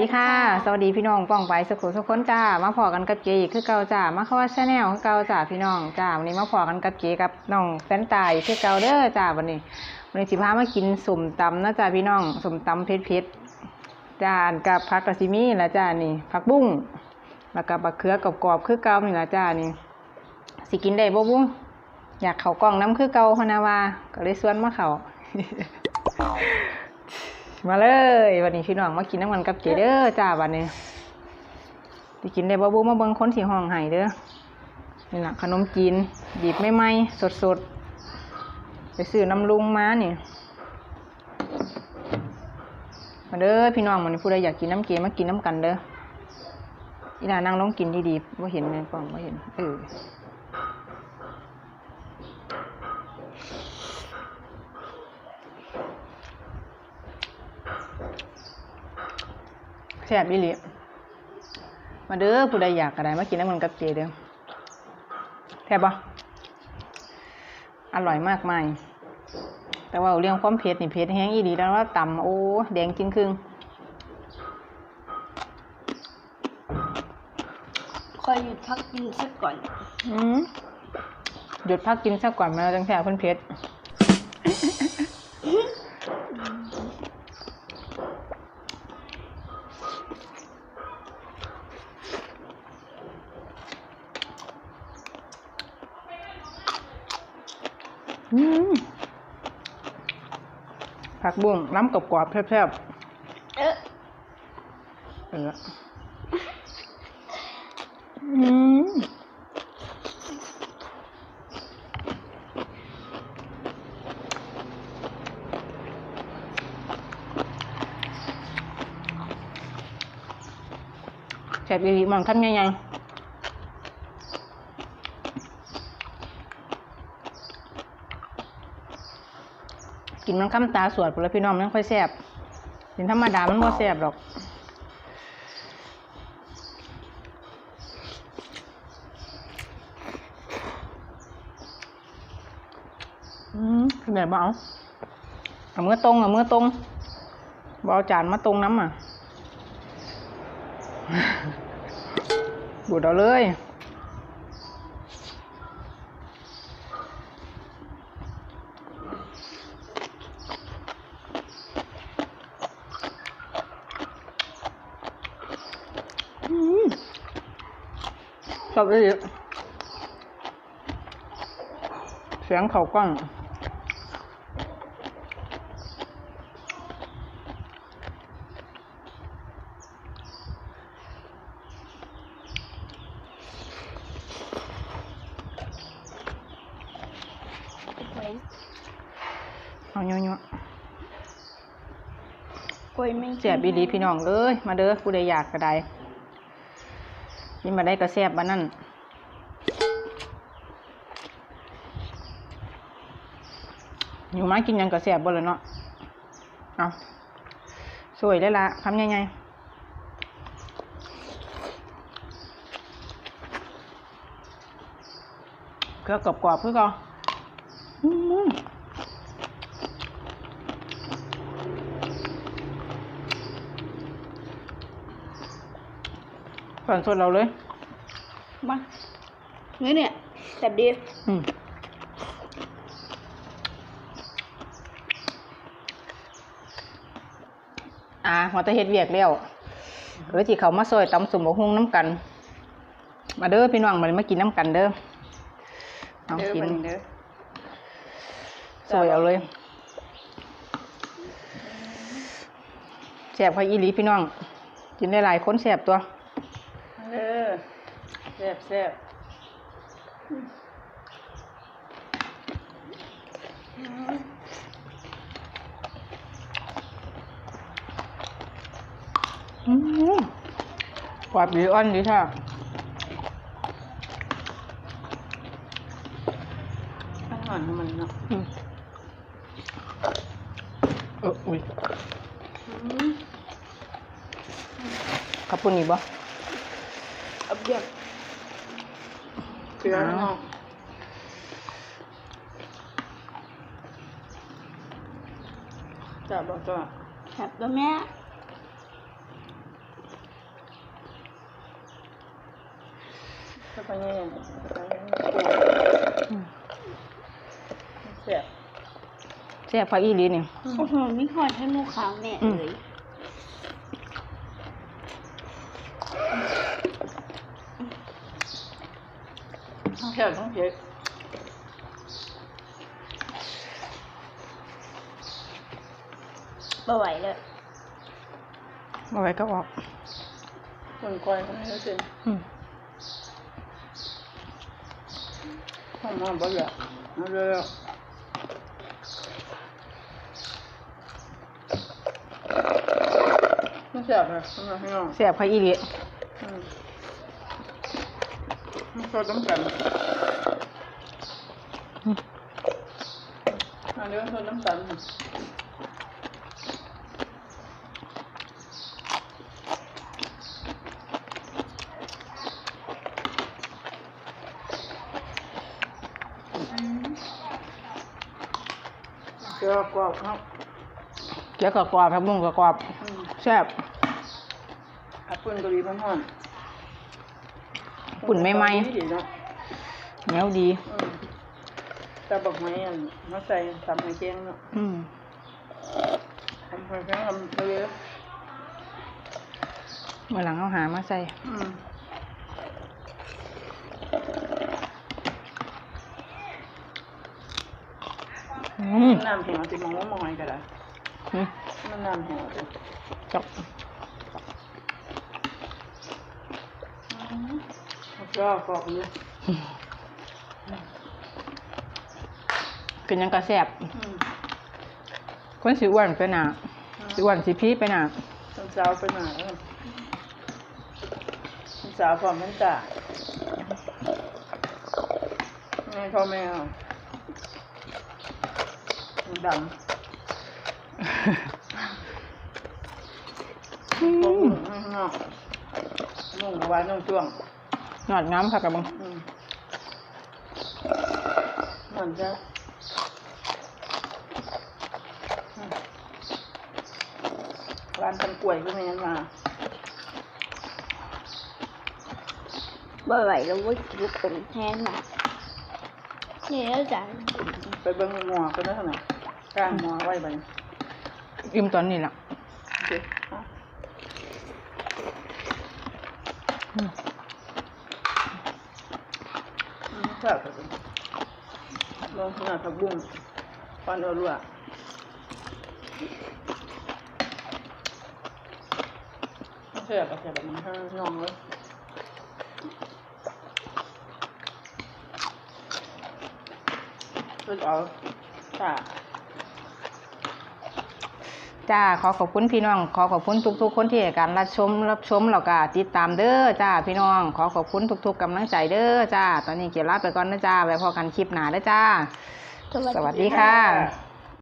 ดีค่ะ สวัสดีพี่น้องป้องไปสุขุสุขคนจ้า มาพอกันกับเจอีกคือเก่าจ้า มาเข้าว่าชาแนลคือเก่าจ้าพี่น้องจ้า วันนี้มาพอกันกับเจกับน้องแฟนตายคือเก่าเด้อจ้าวันนี้ วันนี้สิพามากินสุ่มตำนะจ้าพี่น้องสุ่มตำเผ็ดเผ็ดๆจ้ากับผักกระซิมีละจ้านี่ผักบุ้งแล้วก็บักเขือกรอบๆคือเก่านี่ละจ้านี่ สิกินได้บ่บุ้งอยากเข้ากล้องน้ำคือเก่าพะนาวาก็เลยสวนมาเขา มาเลยวันนี้พี่น้องมากินน้ำมันกับเจเด้อจ้าวันนี้ไปกินได้บ่บูมาเบิ่งคนสีห้องไห้เด้อนี่แหละขนมจีนหยิบไม่ไหมสดสดไปซื้อน้ำลุงมานี่มาเด้อพี่น้องมันผู้ใดอยากกินน้ำเกมากินน้ำกันเด้ออีหลานั่งลองกินดีๆว่าเห็นในกล่องว่าเห็นเออ ซ่บอีหลีมาเด้อผู้ใดอยากอะไรมากินน้ำมันกับเจเด้อแซ่บปะอร่อยมากมายแต่ว่าเรื่องความเผ็ดนี่เผ็ดแห้งอีดีแล้วว่าต่ำโอ้แดงจริงครึ่งคอยหยุดพักกินสักก่อน อืมหยุดพักกินสักก่อนมาแล้วจังแซ่บเพิ่นเผ็ด ผักบุ้งน้ำกรอบๆแซ่บเอ๊ะๆเอออืมแซ่บอีหลีมันคำยังไง กินมันคำตาสวดไปแล้วพี่น้องมันค่อยแซ่บกินธรรมดามันบ่แซ่บหรอกอืมคือแบบเบเอาเอามือตรงเอามือตรงบเอาจานมาตรงน้ำอะบูดเอาเลย อืมช อบเลยเสียงเขากล้องเอาเยอะกล้วยไม่ๆเสียบีดีพี่น้องเลยมาเด้อผู้ใดอยากก็ได้ นี่มาได้ก็แซ่บบ้านั่นอยู่มากินยังก็แซ่บบ่เลยเนาะเอาสวยได้ละทำยังไงเกลือกรอบๆเพื่อก็ ก่อนสดเราเลยมาเงี้ยเนี่ยแต่บดีอืมอ่าหัวตะเฮ็ดเวียกแล้วหรือที่เขามาซอยตำสมบกฮุงน้ำกัน มาเด้อพี่น้องมามากินน้ำกันเด้อเอากินเด้อซอยเอาเลยแสบค่ะอีหลีพี่น้อง กินได้หลายคนแสบตัว เออแซ่บแซ่บอืมกรอบดีอ่อนดีค่ะข้างหลังมันเนาะอืมเอออุ้ยขับปุ่นอีกบ่ ยี่ยเกลือเาะจับบอกจ้ะจับตัวแม่เสียบเสียบผักอีลีนี่โอ้โหมีหอยให้มูขาวแม่เลย ต้องเสียบต้องเสียบบ่ไหวเลยเอาไว้ก็ออกคนคอยคนนี้เสร็จอืมห้องมาบ่อยากมาเลยไม่เสียบเลยไม่ให้น้องแซ่บพออีหลีอืมไม่ชอบต้มกันอืมอันนี้ก็ชอบต้มกันเจอกรอบครับเกี๊ยวกับกรอบผักบุ้งกับกรอบอืมแซ่บอับปุ่นกะหรี่พันห่อน ปุ่นไม่ไหมดีเนาะเหนียวดีอืมแต่บอกไม้อันมาใส่ทำให้แกงเนาะอืมทำให้แกงทำไปเลยเมื่อหลังเอาหามาใส่อืมอืมน้ำแห้งสิมองว่ามอยก็ได้อืมมันน้ำแห้งสิจบ ก็กรอบอยู่กินยังกระแซ่บอืมคนสิอ้วนไปหนาสิอ้วนสิพี่ไปหนาตอนเช้าไปหน่อยแล้วตอนเช้าพร้อมมันจ่าไงพ่อแม่เอาดำพวกหมูข้างนอกนุ่งไว้นุ่งช่วง หนอดงามค่ะกับบังอืมมันจะอืมร้านทำกล้วยก็ไม่ยังมาบ่ไหวแล้วเว่าคิดเป็นแทนน่ะนี่แล้วจ้ะไปเบิ้งหมอก็ได้ขนาดกลางหมอไว้ไปอิ่มตอนนี้ล่ะโอเคเอาอืม อืมครับลองขนาดผักบุ้งฟันเอาด้วยโอเคแบบแบบนี้ให้างองเลยก็เอาค่ จ้าขอขอบคุณพี่น้อง ขอขอบคุณทุก ๆ คนที่ให้การรับชมรับชมแล้วก็ติดตามเด้อจ้าพี่น้อง ขอขอบคุณทุก ๆกำลังใจเด้อจ้า ตอนนี้เกี่ยวลาไปก่อนนะจ้าไว้พอกันคลิปหน้าเด้อจ้า สวัสดีค่ะ